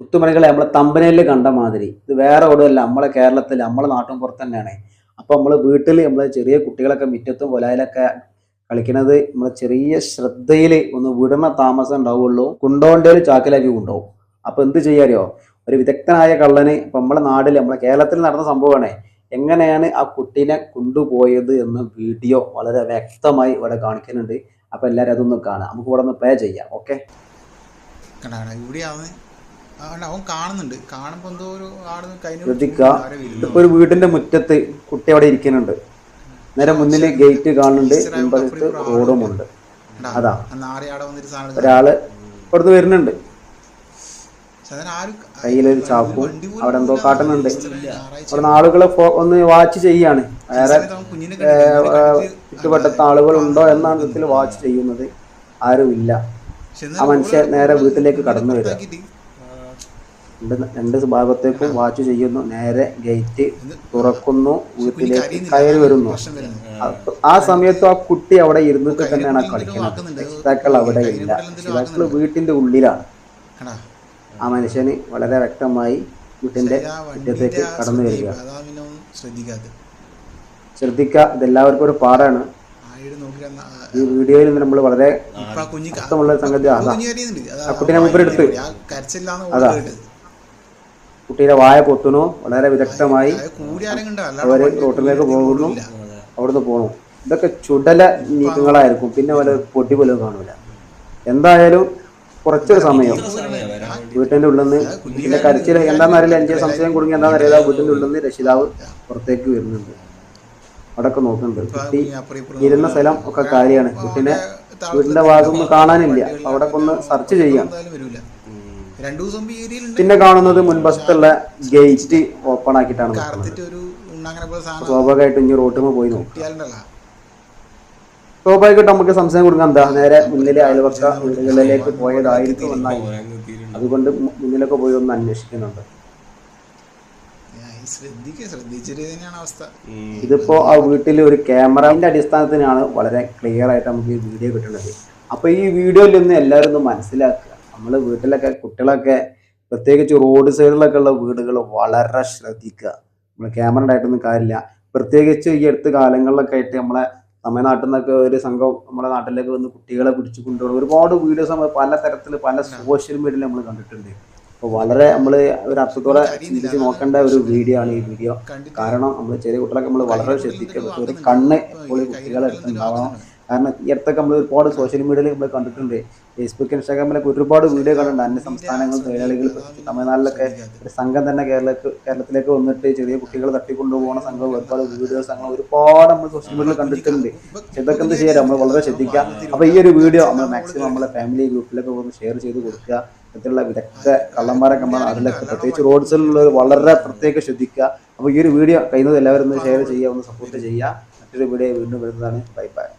മുത്തുമണികളെ നമ്മളെ തമ്പനയിൽ കണ്ട മാതിരി. ഇത് വേറെ എവിടെയല്ല നമ്മളെ കേരളത്തിൽ നമ്മളെ നാട്ടും പുറത്ത് തന്നെയാണ്. അപ്പോൾ നമ്മൾ വീട്ടിൽ നമ്മൾ ചെറിയ കുട്ടികളൊക്കെ മുറ്റത്തും കൊലായിലൊക്കെ കളിക്കുന്നത് നമ്മളെ ചെറിയ ശ്രദ്ധയിൽ ഒന്ന് വിടണ താമസം ഉണ്ടാവുള്ളൂ. കൊണ്ടോണ്ടേൽ ചാക്കിലാക്കി കൊണ്ടുപോകും. അപ്പോൾ എന്ത് ചെയ്യാറിയോ? ഒരു വിദഗ്ധനായ കള്ളന് ഇപ്പം നമ്മളെ നാട്ടിൽ നമ്മളെ കേരളത്തിൽ നടന്ന സംഭവമാണ്. എങ്ങനെയാണ് ആ കുട്ടീനെ കൊണ്ടുപോയത് എന്ന് വീഡിയോ വളരെ വ്യക്തമായി ഇവിടെ കാണിക്കുന്നുണ്ട്. അപ്പോൾ എല്ലാവരും അതൊന്ന് കാണാം. നമുക്ക് ഇവിടെ ഒന്ന് പ്ലേ ചെയ്യാം. ഓക്കെ കണ്ടാ? ഇവിടെയാവുന്ന അവൻ കാണുന്നുണ്ട്. കാണുമ്പോ എന്തോ ഒരു കഴിഞ്ഞ ഒരു വീടിന്റെ മുറ്റത്ത് കുട്ടി അവിടെ ഇരിക്കുന്നുണ്ട്. നേരെ മുന്നിൽ ഗേറ്റ് കാണുന്നുണ്ട്. മുമ്പത്ത് റോഡും ഉണ്ട്. അതാ. ഒരാൾ അവിടുന്ന് വരുന്നുണ്ട്. കയ്യിലൊരു ചാക്കും അവിടെ എന്തോ കാട്ടുന്നുണ്ട്. അവിടെ ആളുകളെ ഒന്ന് വാച്ച് ചെയ്യാണ്. വേറെ ചുറ്റുവട്ടത്ത് ആളുകൾ ഉണ്ടോ എന്നാണ് വാച്ച് ചെയ്യുന്നത്. ആരും ഇല്ല ആ മനുഷ്യൻ നേരെ വീട്ടിലേക്ക് കടന്നു വരിക. രണ്ട് രണ്ട് ഭാഗത്തേക്കും വാച്ച് ചെയ്യുന്നു. നേരെ ഗേറ്റ് തുറക്കുന്നു. വീട്ടിലേക്ക് കയറി വരുന്നു. ആ സമയത്ത് ആ കുട്ടി അവിടെ ഇരുന്നിട്ട് തന്നെയാണ് കളിക്കുന്നത്. രക്ഷിതാക്കൾ അവിടെ ഇല്ല. രക്ഷിതാക്കൾ വീട്ടിന്റെ ഉള്ളിലാണ്. ആ മനുഷ്യന് വളരെ വ്യക്തമായി വീട്ടിന്റെ ഇടത്തേക്ക് മുറ്റത്തേക്ക് കടന്നു വരിക. ശ്രദ്ധിക്കുക ഇതെല്ലാവർക്കും ഒരു പാടാണ് ഈ വീഡിയോയിൽ നമ്മൾ വളരെ അർത്ഥമുള്ള സംഗതി അതാ ആ കുട്ടീനെ മൂപ്പരെടുത്ത്. അതാ. കേട്ട് കുട്ടിയുടെ വായ പൊത്തുന്നു വളരെ വിദഗ്ധമായി അവർ റോട്ടിലേക്ക് പോകുന്നു അവിടുന്ന് പോണു. ഇതൊക്കെ ചുടല നീക്കങ്ങളായിരിക്കും പിന്നെ വല്ല പൊടി പോലും കാണൂല. എന്തായാലും കുറച്ചൊരു സമയം. വീട്ടിന്റെ ഉള്ളിൽ നിന്ന് കുട്ടിയുടെ കരച്ചിൽ എന്താണെന്ന് അറിയില്ല എനിക്ക് സംശയം കുടുങ്ങി എന്താന്ന് അറിയില്ല വീട്ടിന്റെ ഉള്ളിൽ നിന്ന് രക്ഷിതാവ് പുറത്തേക്ക് വരുന്നുണ്ട്. അവിടെയൊക്കെ നോക്കുന്നുണ്ട്. കുട്ടി ഇരുന്ന സ്ഥലം ഒക്കെ കാര്യമാണ് കുട്ടീനെ വീടിന്റെ ഭാഗമൊന്നും കാണാനില്ല. അവിടെ ഒന്ന് സെർച്ച് ചെയ്യാം. രണ്ടു ദിവസം ഈ ഏരിയയിലുണ്ട് പിന്നെ കാണുന്നത് മുൻവശത്തുള്ള ഗേറ്റ് ഓപ്പൺ ആക്കിയിട്ടാണ് കറുത്തിട്ട് ഒരു ഉണ്ണാങ്ങനെ പോലെ സാധനം സ്വാഭാവികമായിട്ടും ഇനി റോട്ടിൽ പോയി നോക്കും. സ്വാഭാവികമായിട്ടും നമുക്ക് സംശയം കൊടുക്കാൻ എന്താ നേരെ മുന്നിലെ അയൽവക്ക വീടുകളിലേക്ക് പോയതായിരിക്കും എന്നായി അതുകൊണ്ട് മുന്നിലൊക്കെ പോയി ഒന്ന് അന്വേഷിക്കുന്നുണ്ട്. ഇതിപ്പോ ആ വീട്ടിൽ ഒരു ക്യാമറന്റെ അടിസ്ഥാനത്തിനാണ് വളരെ ക്ലിയർ ആയിട്ട് നമുക്ക് ഈ വീഡിയോ കിട്ടുന്നത്. അപ്പൊ ഈ വീഡിയോയിൽ നിന്ന് എല്ലാവരും ഒന്ന് മനസ്സിലാക്കുക നമ്മൾ വീട്ടിലൊക്കെ കുട്ടികളൊക്കെ പ്രത്യേകിച്ച് റോഡ് സൈഡിലൊക്കെ ഉള്ള വീടുകൾ വളരെ ശ്രദ്ധിക്കുക. നമ്മൾ ക്യാമറ ഉണ്ടായിട്ടൊന്നും കാര്യമില്ല. പ്രത്യേകിച്ച് ഈ അടുത്ത കാലങ്ങളിലൊക്കെ ആയിട്ട് നമ്മളെ തമിഴ്നാട്ടിൽ നിന്നൊക്കെ ഒരു സംഘം നമ്മുടെ നാട്ടിലേക്ക് വന്ന് കുട്ടികളെ പിടിച്ചു കൊണ്ടുപോകും ഒരുപാട് വീഡിയോസ് നമ്മൾ പല തരത്തിൽ പല സോഷ്യൽ മീഡിയയിൽ നമ്മൾ കണ്ടിട്ടുണ്ട്. അപ്പോൾ വളരെ നമ്മൾ ഒരു അർത്ഥത്തോടെ ചിന്തിച്ച് നോക്കേണ്ട ഒരു വീഡിയോ ആണ് ഈ വീഡിയോ കാരണം നമ്മൾ ചെറിയ കുട്ടികളൊക്കെ നമ്മൾ വളരെ ശ്രദ്ധിക്കുക ഒരു കണ്ണ് എപ്പോഴും കുട്ടികളെ അടുത്ത് ഉണ്ടാവണം. കാരണം ഈ അടുത്തൊക്കെ നമ്മൾ ഒരുപാട് സോഷ്യൽ മീഡിയയിൽ നമ്മൾ കണ്ടിട്ടുണ്ട്. ഫേസ്ബുക്ക് ഇൻസ്റ്റാഗ്രാമിലൊക്കെ ഒരുപാട് വീഡിയോ കണ്ടിട്ടുണ്ട്. അന്യ സംസ്ഥാനങ്ങൾ തൊഴിലാളികൾ തമിഴ്നാട്ടിലൊക്കെ ഒരു സംഘം തന്നെ കേരളത്തിൽ കേരളത്തിലേക്ക് വന്നിട്ട് ചെറിയ കുട്ടികൾ തട്ടിക്കൊണ്ടുപോകുന്ന സംഘം ഒരുപാട് വീഡിയോസ് അങ്ങനെ ഒരുപാട് നമ്മൾ സോഷ്യൽ മീഡിയയിൽ കണ്ടിട്ടുണ്ട്. ഇതൊക്കെ എന്ത് ചെയ്യാം നമ്മൾ വളരെ ശ്രദ്ധിക്കുക. അപ്പൊ ഈ ഒരു വീഡിയോ നമ്മൾ മാക്സിമം നമ്മളെ ഫാമിലി ഗ്രൂപ്പിലൊക്കെ ഒന്ന് ഷെയർ ചെയ്ത് കൊടുക്കുക. ഇത്തരത്തിലുള്ള വിദഗ്ധ കള്ളന്മാരൊക്കെ നമ്മൾ അതിലൊക്കെ പ്രത്യേകിച്ച് റോഡ് വളരെ പ്രത്യേകം ശ്രദ്ധിക്കുക. അപ്പോൾ ഈ ഒരു വീഡിയോ കഴിയുന്നത് എല്ലാവരും ഒന്ന് ഷെയർ ചെയ്യുക ഒന്ന് സപ്പോർട്ട് ചെയ്യുക. മറ്റൊരു വീഡിയോ വീണ്ടും വരുന്നതാണ്. Bye bye